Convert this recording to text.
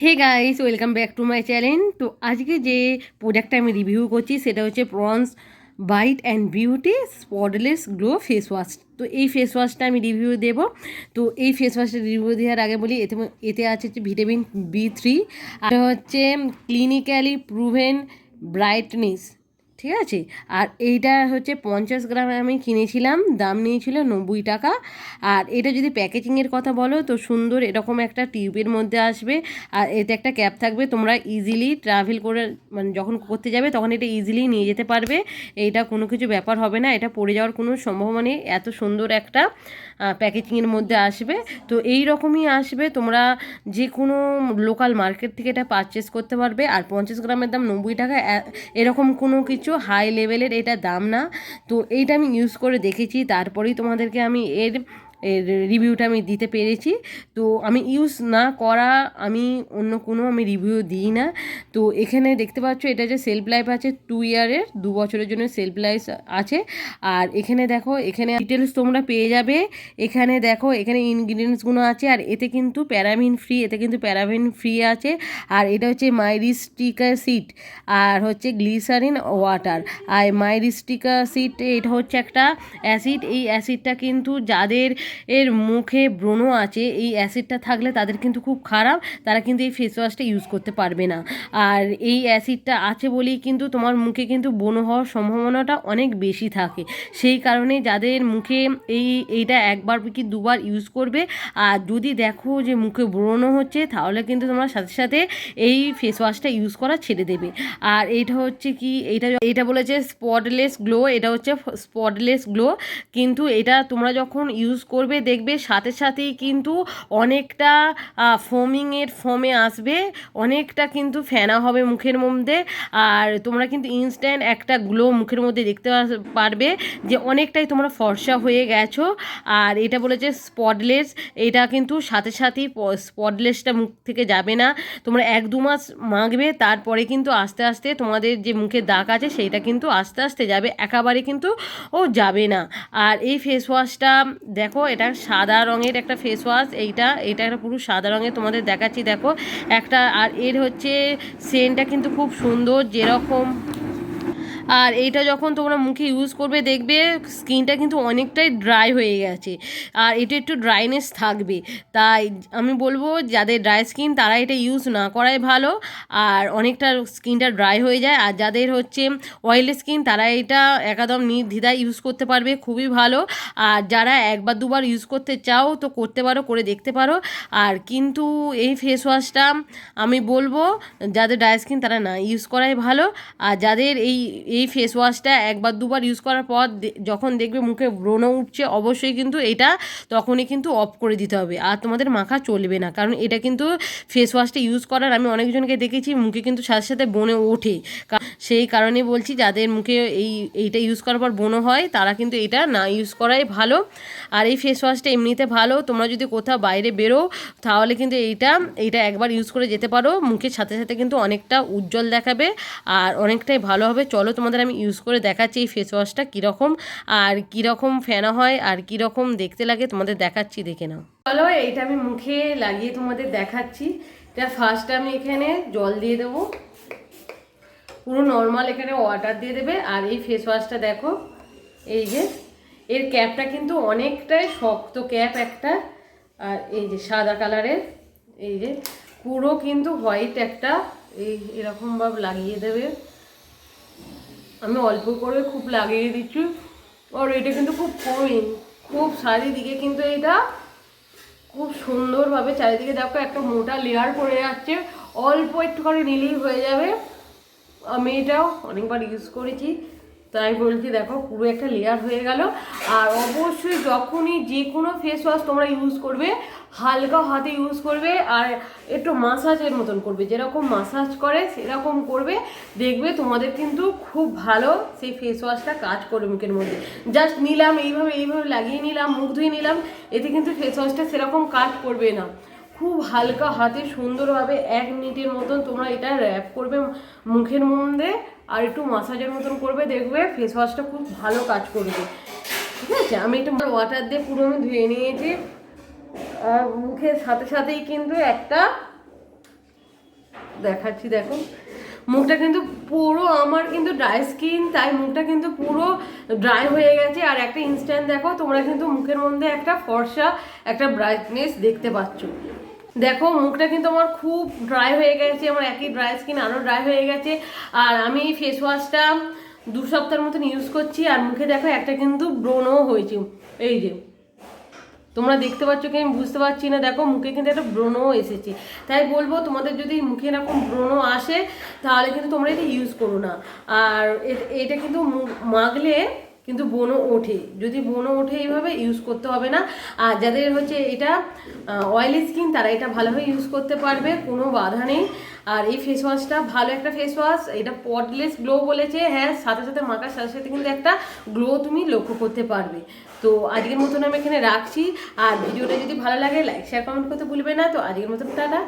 Hey guys welcome back to my channel তো আজকে যে প্রোডাক্টটা আমি রিভিউ করছি, সেটা হচ্ছে Pond's bright and beauty spotless glow face wash তো এই ফেস ওয়াশটা আমি রিভিউ দেব। তো এই ফেস ওয়াশটা রিভিউ দেওয়ার আগে বলি, এতে এতে আছে হচ্ছে ভিটামিন বি থ্রি আর হচ্ছে ক্লিনিক্যালি প্রুভেন ব্রাইটনেস ঠিক আছে? আর এইটা হচ্ছে পঞ্চাশ গ্রাম আমি কিনেছিলাম, দাম নিয়েছিল নব্বই টাকা। আর এটা যদি প্যাকেজিংয়ের কথা বলো, তো সুন্দর এরকম একটা টিউবের মধ্যে আসবে। আর এতে একটা ক্যাপ থাকবে, তোমরা ইজিলি ট্রাভেল করে মানে যখন করতে যাবে, তখন এটা ইজিলি নিয়ে যেতে পারবে। এইটা কোনো কিছু ব্যাপার হবে না, এটা পড়ে যাওয়ার কোনো সম্ভাবনা নেই। এত সুন্দর একটা প্যাকেজিংয়ের মধ্যে আসবে। তো এই রকমই আসবে, তোমরা যে কোনো লোকাল মার্কেট থেকে এটা পারচেস করতে পারবে। আর পঞ্চাশ গ্রামের দাম নব্বই টাকা এরকম কোনো কিছু হাই লেভেলের এটা দাম না। তো এইটা আমি ইউজ করে দেখেছি। তারপরেই তোমাদেরকে আমি এর এর রিভিউটা আমি দিতে পেরেছি। তো আমি ইউজ না করা, আমি অন্য কোনো আমি রিভিউ দিই না। তো এখানে দেখতে পাচ্ছ, এটা যে সেলফ লাইফ আছে টু ইয়ারের দু বছরের জন্য সেলফ লাইফ আছে। আর এখানে দেখো, এখানে ডিটেলস তোমরা পেয়ে যাবে। এখানে দেখো, এখানে ইনগ্রিডিয়েন্টসগুলো আছে, আর এতে কিন্তু প্যারাবিন ফ্রি এতে কিন্তু প্যারাবিন ফ্রি আছে। আর এটা হচ্ছে মাইরিস্টিকা সিট আর হচ্ছে গ্লিসারিন ওয়াটার আর মাইরিস্টিকা সিট এটা হচ্ছে একটা অ্যাসিড এই অ্যাসিডটা কিন্তু যাদের এর মুখে ব্রণ আছে, এই অ্যাসিডটা থাকলে তাদের কিন্তু খুব খারাপ, তারা কিন্তু এই ফেস ওয়াশটা ইউজ করতে পারবে না। আর এই অ্যাসিডটা আছে বলেই কিন্তু তোমার মুখে কিন্তু ব্রণ হওয়ার সম্ভাবনাটা অনেক বেশি থাকে। সেই কারণে যাদের মুখে এই, এইটা একবার কি দুবার ইউজ করবে, আর যদি দেখো যে মুখে ব্রণ হচ্ছে, তাহলে কিন্তু তোমরা সাথে সাথে এই ফেস ওয়াশটা ইউজ করা ছেড়ে দেবে। আর এইটা হচ্ছে কি এইটা এইটা বলেছে স্পটলেস গ্লো এটা হচ্ছে স্পটলেস গ্লো কিন্তু এটা তোমরা যখন ইউজ করবে, দেখবে সাথে সাথেই কিন্তু অনেকটা ফোমিংয়ের ফোমে আসবে, অনেকটা কিন্তু ফেনা হবে মুখের মধ্যে। আর তোমরা কিন্তু ইনস্ট্যান্ট একটা গ্লো মুখের মধ্যে দেখতে পারবে যে অনেকটাই তোমরা ফর্সা হয়ে গেছো। আর এটা বলেছে স্পটলেস এটা কিন্তু সাথে সাথেই স্পটলেসটা মুখ থেকে যাবে না। তোমরা এক দু মাস মাখবে, তারপরে কিন্তু আস্তে আস্তে তোমাদের যে মুখে দাগ আছে সেইটা কিন্তু আস্তে আস্তে যাবে, একেবারে কিন্তু ও যাবে না। আর এই ফেস ওয়াশটা দেখো এটা সাদা রঙের একটা ফেস ওয়াশ এইটা এটা একটা পুরো সাদা রঙের তোমাদের দেখাচ্ছি, দেখো। একটা, আর এর হচ্ছে সেন্টটা কিন্তু খুব সুন্দর, যেরকম আর এইটা যখন তোমরা মুখে ইউজ করবে, দেখবে স্কিনটা কিন্তু অনেকটাই ড্রাই হয়ে গেছে। আর এটা একটু ড্রাইনেস থাকবে। তাই আমি বলব, যাদের ড্রাই স্কিন তারা এটা ইউজ না করাই ভালো। আর অনেকটা স্কিনটা ড্রাই হয়ে যায়। আর যাদের হচ্ছে অয়েলি স্কিন তারা এটা একদম নির্দ্বিধায় ইউজ করতে পারবে। খুবই ভালো। আর যারা একবার দুবার ইউজ করতে চাও, তো করতে পারো, করে দেখতে পারো। আর কিন্তু এই ফেস ওয়াশটা আমি বলব, যাদের ড্রাই স্কিন তারা না ইউজ করাই ভালো। আর যাদের এই এই ফেস ওয়াশটা একবার দুবার ইউজ করার পর যখন দেখবে মুখে ব্রণ উঠছে, অবশ্যই কিন্তু এটা তখনই কিন্তু অফ করে দিতে হবে। আর তোমাদের মাখা চলবে না, কারণ এটা কিন্তু ফেস ওয়াশটা ইউজ করার আমি অনেকজনকে দেখেছি, মুখে কিন্তু সাথে সাথে বনে ওঠে। সেই কারণে বলছি যাদের মুখে এই, এইটা ইউজ করার পর বনো হয়, তারা কিন্তু এটা না ইউজ করাই ভালো। আর এই ফেস ওয়াশটা এমনিতে ভালো, তোমরা যদি কোথাও বাইরে বেরো, তাহলে কিন্তু এইটা এইটা একবার ইউজ করে যেতে পারো, মুখের সাথে সাথে কিন্তু অনেকটা উজ্জ্বল দেখাবে, আর অনেকটাই ভালো হবে। চলো তোমাদের আমি ইউজ করে দেখাচ্ছি এই ফেস ওয়াশটা কীরকম, আর কীরকম ফেনা হয়, আর কীরকম দেখতে লাগে তোমাদের দেখাচ্ছি, দেখে নাও। চলো, এইটা আমি মুখে লাগিয়ে তোমাদের দেখাচ্ছি। এটা ফার্স্ট আমি এখানে জল দিয়ে দেবো। পুরো নর্মাল এখানে ওয়াটার দিয়ে দেবে। আর এই ফেস ওয়াশটা দেখো, এই যে, এর ক্যাপটা কিন্তু অনেকটাই শক্ত ক্যাপ একটা। আর এই যে সাদা কালারের এই যে, পুরো কিন্তু হোয়াইট একটা, এই এরকমভাবে লাগিয়ে দেবে। আমি অল্প করে খুব লাগিয়ে দিচ্ছি। আর এটা কিন্তু খুব কঠিন, খুব চারিদিকে কিন্তু এটা খুব সুন্দরভাবে চারিদিকে দেখো একটা মোটা লেয়ার পড়ে যাচ্ছে। অল্প একটু করে নিলেই হয়ে যাবে। আমি এটাও অনেকবার ইউজ করেছি। তাই বলছি, দেখো, পুরো একটা লেয়ার হয়ে গেল। আর অবশ্যই যখনই যে কোনো ফেস ওয়াশ তোমরা ইউজ করবে, হালকা হাতে ইউজ করবে, আর একটু মাসাজের মতন করবে। যেরকম মাসাজ করে, সেরকম করবে। দেখবে তোমাদের কিন্তু খুব ভালো সেই ফেস ওয়াশটা কাজ করবে মুখের মধ্যে। জাস্ট নিলাম, এইভাবে এইভাবে লাগিয়ে নিলাম, মুখ ধুয়ে নিলাম, এতে কিন্তু ফেস ওয়াশটা সেরকম কাজ করবে না। খুব হালকা হাতে সুন্দরভাবে এক মিনিটের মতন তোমরা এটা র্যাপ করবে মুখের মধ্যে। আর একটু মাসাজের মতন করবে, দেখবে ফেস ওয়াশটা খুব ভালো কাজ করবে। ঠিক আছে? আমি একটু ওয়াটার দিয়ে পুরো আমি ধুয়ে নিয়েছি। আর মুখের সাথে সাথেই কিন্তু একটা দেখাচ্ছি, দেখো। মুখটা কিন্তু পুরো আমার কিন্তু ড্রাই স্কিন তাই মুখটা কিন্তু পুরো ড্রাই হয়ে গেছে। আর একটা ইনস্ট্যান্ট দেখো, তোমরা কিন্তু মুখের মধ্যে একটা ফর্সা, একটা ব্রাইটনেস দেখতে পাচ্ছ। দেখো, মুখটা কিন্তু আমার খুব ড্রাই হয়ে গেছে, আমার একই ড্রাই স্কিন আরও ড্রাই হয়ে গেছে। আর আমি ফেস ওয়াশটা দু সপ্তাহের মতন ইউজ করছি, আর মুখে দেখো একটা কিন্তু ব্রণও হয়েছে। এই যে, তোমরা দেখতে পাচ্ছ কি আমি বুঝতে পারছি না, দেখো মুখে কিন্তু একটা ব্রণও এসেছে। তাই বলব, তোমাদের যদি মুখে এরকম ব্রণ আসে, তাহলে কিন্তু তোমরা এটা ইউজ করো না। আর এটা কিন্তু মু- মাখলে কিন্তু বনও ওঠে। যদি বনও ওঠে, এইভাবে ইউজ করতে হবে না। আর যাদের হচ্ছে এটা অয়েলি স্কিন তারা এটা ভালোভাবে ইউজ করতে পারবে, কোনো বাধা নেই। আর এই ফেস ওয়াশটা ভালো একটা ফেস ওয়াশ এটা পটলেস গ্লো বলেছে। হ্যাঁ সাথে সাথে মাখার সাথে সাথে কিন্তু একটা গ্লো তুমি লক্ষ্য করতে পারবে। তো আজকের মতন আমি এখানে রাখছি। আর ভিডিওটা যদি ভালো লাগে লাইক শেয়ার কমেন্ট করতে ভুলবে না। তো আজকের মতন, টাটা।